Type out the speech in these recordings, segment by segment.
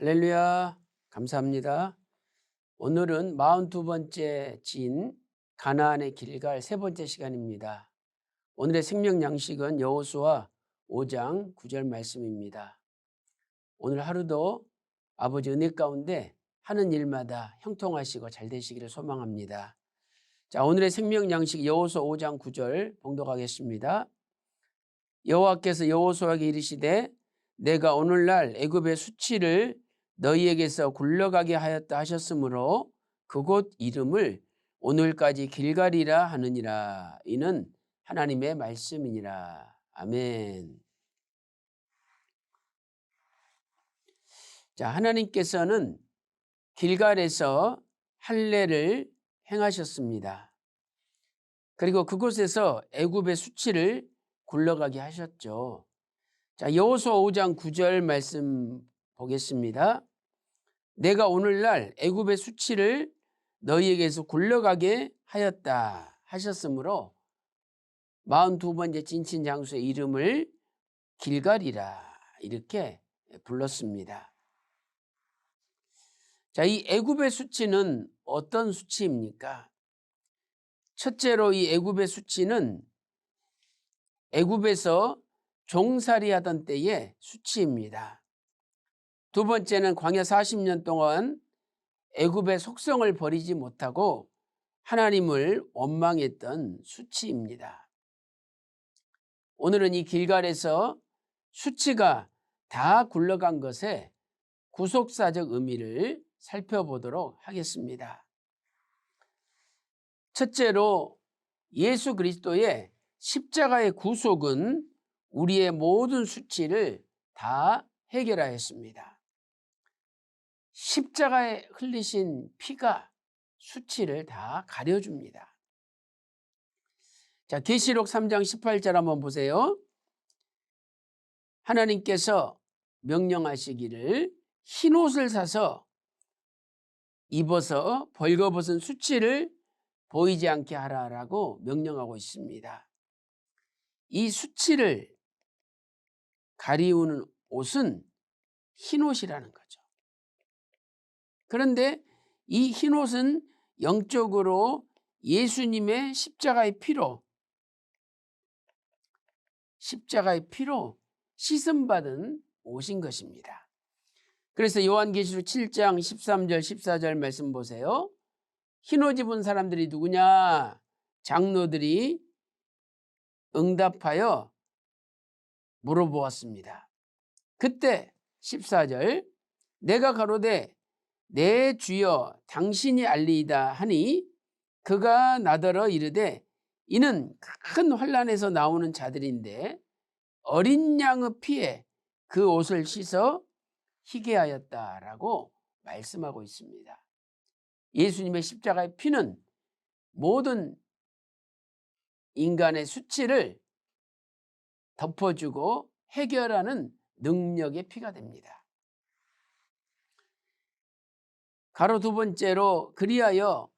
할렐루야. 감사합니다. 오늘은 42번째 진 가나안의 길갈 세 번째 시간입니다. 오늘의 생명 양식은 여호수아 5장 9절 말씀입니다. 오늘 하루도 아버지 은혜 가운데 하는 일마다 형통하시고 잘 되시기를 소망합니다. 자, 오늘의 생명 양식 여호수아 5장 9절 봉독하겠습니다. 여호와께서 여호수아에게 이르시되 내가 오늘날 애굽의 수치를 너희에게서 굴러가게 하였다 하셨으므로 그곳 이름을 오늘까지 길갈이라 하느니라 이는 하나님의 말씀이니라 아멘. 자 하나님께서는 길갈에서 할례를 행하셨습니다. 그리고 그곳에서 애굽의 수치를 굴러가게 하셨죠. 자, 여호수아 5장 9절 말씀 보겠습니다. 내가 오늘날 애굽의 수치를 너희에게서 굴러가게 하였다 하셨으므로 42번째 진친 장소의 이름을 길갈이라 이렇게 불렀습니다. 자, 이 애굽의 수치는 어떤 수치입니까? 첫째로 이 애굽의 수치는 애굽에서 종살이 하던 때의 수치입니다. 두 번째는 광야 40년 동안 애굽의 속성을 버리지 못하고 하나님을 원망했던 수치입니다. 오늘은 이 길갈에서 수치가 다 굴러간 것에 구속사적 의미를 살펴보도록 하겠습니다. 첫째로 예수 그리스도의 십자가의 구속은 우리의 모든 수치를 다 해결하였습니다. 십자가에 흘리신 피가 수치를 다 가려줍니다. 자, 계시록 3장 18절 한번 보세요. 하나님께서 명령하시기를 흰 옷을 사서 입어서 벌거벗은 수치를 보이지 않게 하라라고 명령하고 있습니다. 이 수치를 가리우는 옷은 흰 옷이라는 거죠. 그런데 이 흰 옷은 영적으로 예수님의 십자가의 피로 십자가의 피로 씻음받은 옷인 것입니다. 그래서 요한계시록 7장 13절 14절 말씀 보세요. 흰옷 입은 사람들이 누구냐? 장로들이 응답하여 물어보았습니다. 그때 14절 내가 가로되 내 주여 당신이 알리이다 하니 그가 나더러 이르되 이는 큰 환란에서 나오는 자들인데 어린 양의 피에 그 옷을 씻어 희게 하였다라고 말씀하고 있습니다. 예수님의 십자가의 피는 모든 인간의 수치를 덮어주고 해결하는 능력의 피가 됩니다. 가로 두 번째로 그리하여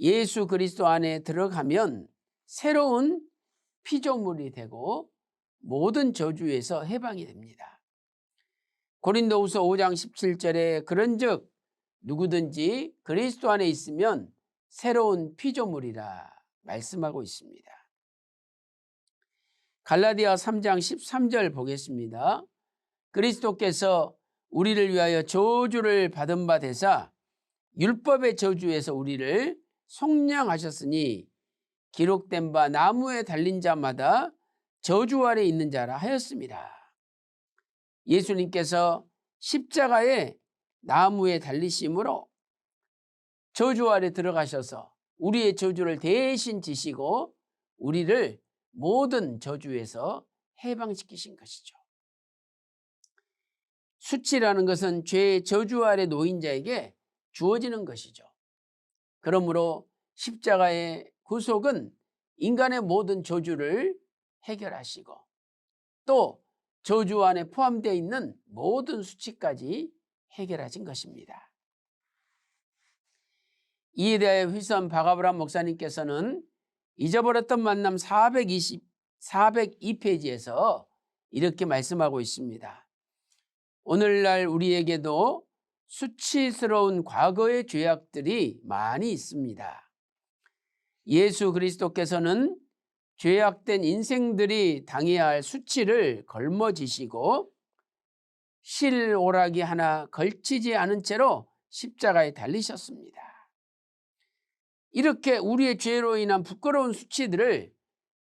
예수 그리스도 안에 들어가면 새로운 피조물이 되고 모든 저주에서 해방이 됩니다. 고린도후서 5장 17절에 그런즉 누구든지 그리스도 안에 있으면 새로운 피조물이라 말씀하고 있습니다. 갈라디아 3장 13절 보겠습니다. 그리스도께서 우리를 위하여 저주를 받은 바 되사 율법의 저주에서 우리를 속량하셨으니 기록된 바 나무에 달린 자마다 저주 아래 있는 자라 하였습니다. 예수님께서 십자가에 나무에 달리심으로 저주 아래 들어가셔서 우리의 저주를 대신 지시고 우리를 모든 저주에서 해방시키신 것이죠. 수치라는 것은 죄의 저주 아래 놓인 자에게 주어지는 것이죠. 그러므로 십자가의 구속은 인간의 모든 저주를 해결하시고 또 저주 안에 포함되어 있는 모든 수치까지 해결하신 것입니다. 이에 대하여 휘선 바가브람 목사님께서는 잊어버렸던 만남 420, 402페이지에서 이렇게 말씀하고 있습니다. 오늘날 우리에게도 수치스러운 과거의 죄악들이 많이 있습니다. 예수 그리스도께서는 죄악된 인생들이 당해야 할 수치를 걸머지시고 실오락이 하나 걸치지 않은 채로 십자가에 달리셨습니다. 이렇게 우리의 죄로 인한 부끄러운 수치들을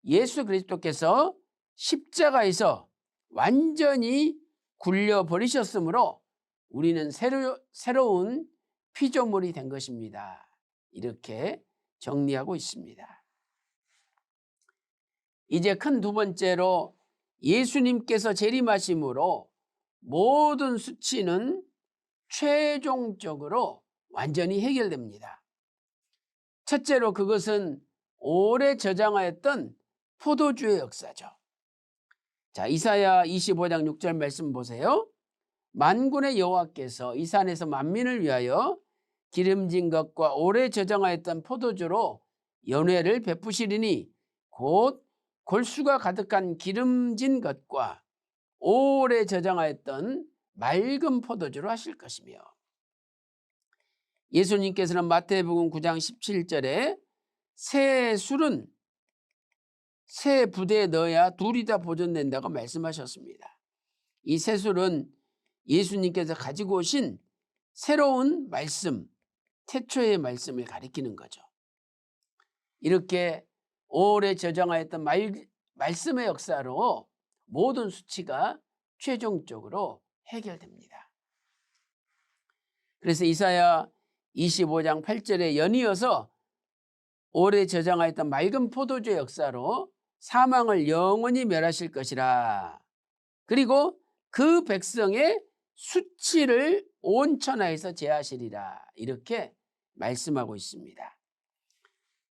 예수 그리스도께서 십자가에서 완전히 굴려버리셨으므로 우리는 새로, 새로운 피조물이 된 것입니다. 이렇게 정리하고 있습니다. 이제 큰 두 번째로 예수님께서 재림하심으로 모든 수치는 최종적으로 완전히 해결됩니다. 첫째로 그것은 오래 저장하였던 포도주의 역사죠. 자, 이사야 25장 6절 말씀 보세요. 만군의 여호와께서 이 산에서 만민을 위하여 기름진 것과 오래 저장하였던 포도주로 연회를 베푸시리니 곧 골수가 가득한 기름진 것과 오래 저장하였던 맑은 포도주로 하실 것이며 예수님께서는 마태복음 9장 17절에 새 술은 새 부대에 넣어야 둘이 다 보존된다고 말씀하셨습니다. 이 새 술은 예수님께서 가지고 오신 새로운 말씀, 태초의 말씀을 가리키는 거죠. 이렇게 오래 저장하였던 말, 말씀의 역사로 모든 수치가 최종적으로 해결됩니다. 그래서 이사야 25장 8절에 연이어서 오래 저장하였던 맑은 포도주의 역사로 사망을 영원히 멸하실 것이라. 그리고 그 백성의 수치를 온 천하에서 제하시리라. 이렇게 말씀하고 있습니다.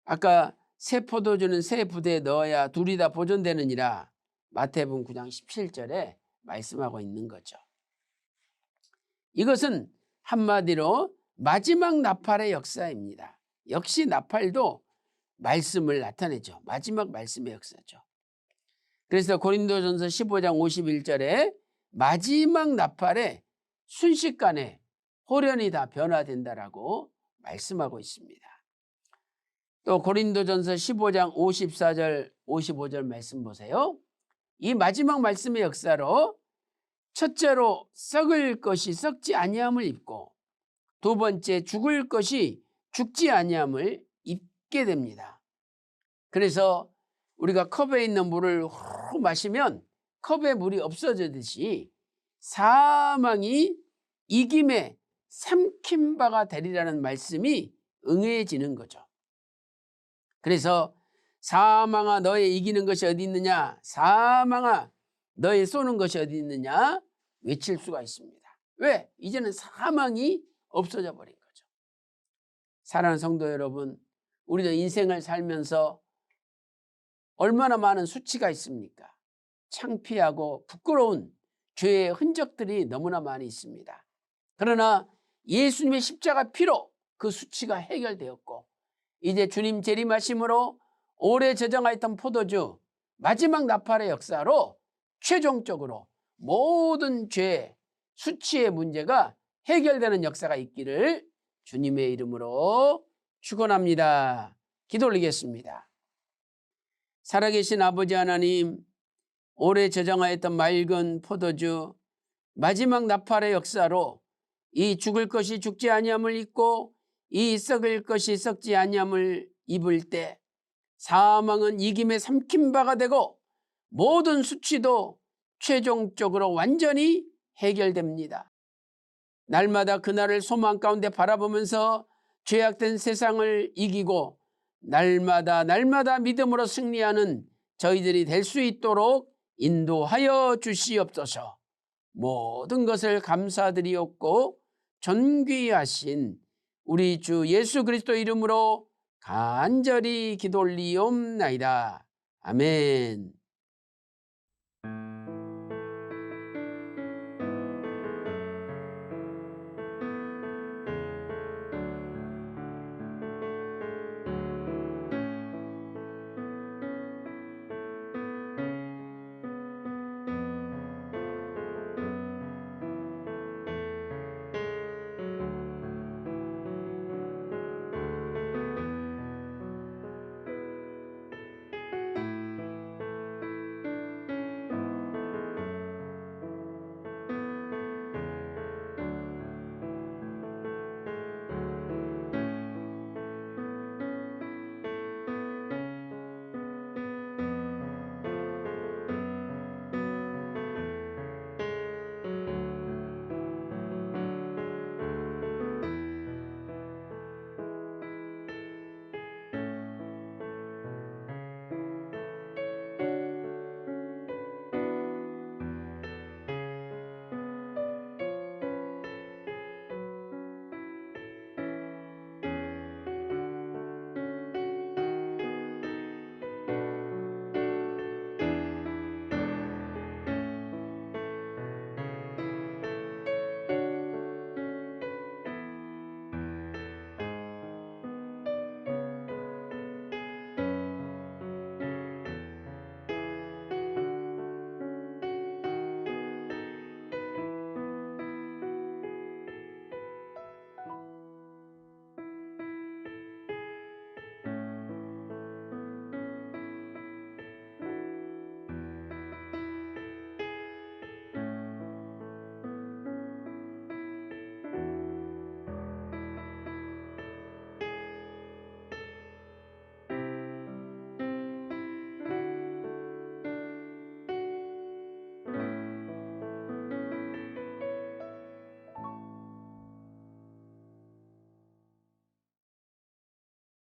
아까 새 포도주는 새 부대에 넣어야 둘이 다 보존되느니라. 마태복음 9장 17절에 말씀하고 있는 거죠. 이것은 한마디로 마지막 나팔의 역사입니다. 역시 나팔도 말씀을 나타내죠. 마지막 말씀의 역사죠. 그래서 고린도전서 15장 51절에 마지막 나팔에 순식간에 호련이 다 변화된다라고 말씀하고 있습니다. 또 고린도전서 15장 54절 55절 말씀 보세요. 이 마지막 말씀의 역사로 첫째로 썩을 것이 썩지 아니함을 입고 두 번째 죽을 것이 죽지 아니함을 입게 됩니다. 그래서 우리가 컵에 있는 물을 후 마시면 컵에 물이 없어지듯이 사망이 이김에 삼킨 바가 되리라는 말씀이 응해지는 거죠. 그래서 사망아 너의 이기는 것이 어디 있느냐 사망아 너의 쏘는 것이 어디 있느냐 외칠 수가 있습니다. 왜? 이제는 사망이 없어져 버린 거죠. 사랑하는 성도 여러분 우리도 인생을 살면서 얼마나 많은 수치가 있습니까? 창피하고 부끄러운 죄의 흔적들이 너무나 많이 있습니다. 그러나 예수님의 십자가 피로 그 수치가 해결되었고 이제 주님 재림하심으로 오래 저장하였던 포도주 마지막 나팔의 역사로 최종적으로 모든 죄, 수치의 문제가 해결되는 역사가 있기를 주님의 이름으로 축원합니다. 기도 올리겠습니다. 살아계신 아버지 하나님, 오래 저장하였던 맑은 포도주 마지막 나팔의 역사로 이 죽을 것이 죽지 아니함을 입고 이 썩을 것이 썩지 아니함을 입을 때 사망은 이김에 삼킨 바가 되고 모든 수치도 최종적으로 완전히 해결됩니다. 날마다 그날을 소망 가운데 바라보면서 죄악된 세상을 이기고 날마다 날마다 믿음으로 승리하는 저희들이 될 수 있도록 인도하여 주시옵소서. 모든 것을 감사드리옵고 존귀하신 우리 주 예수 그리스도 이름으로 간절히 기도 올리옵나이다. 아멘.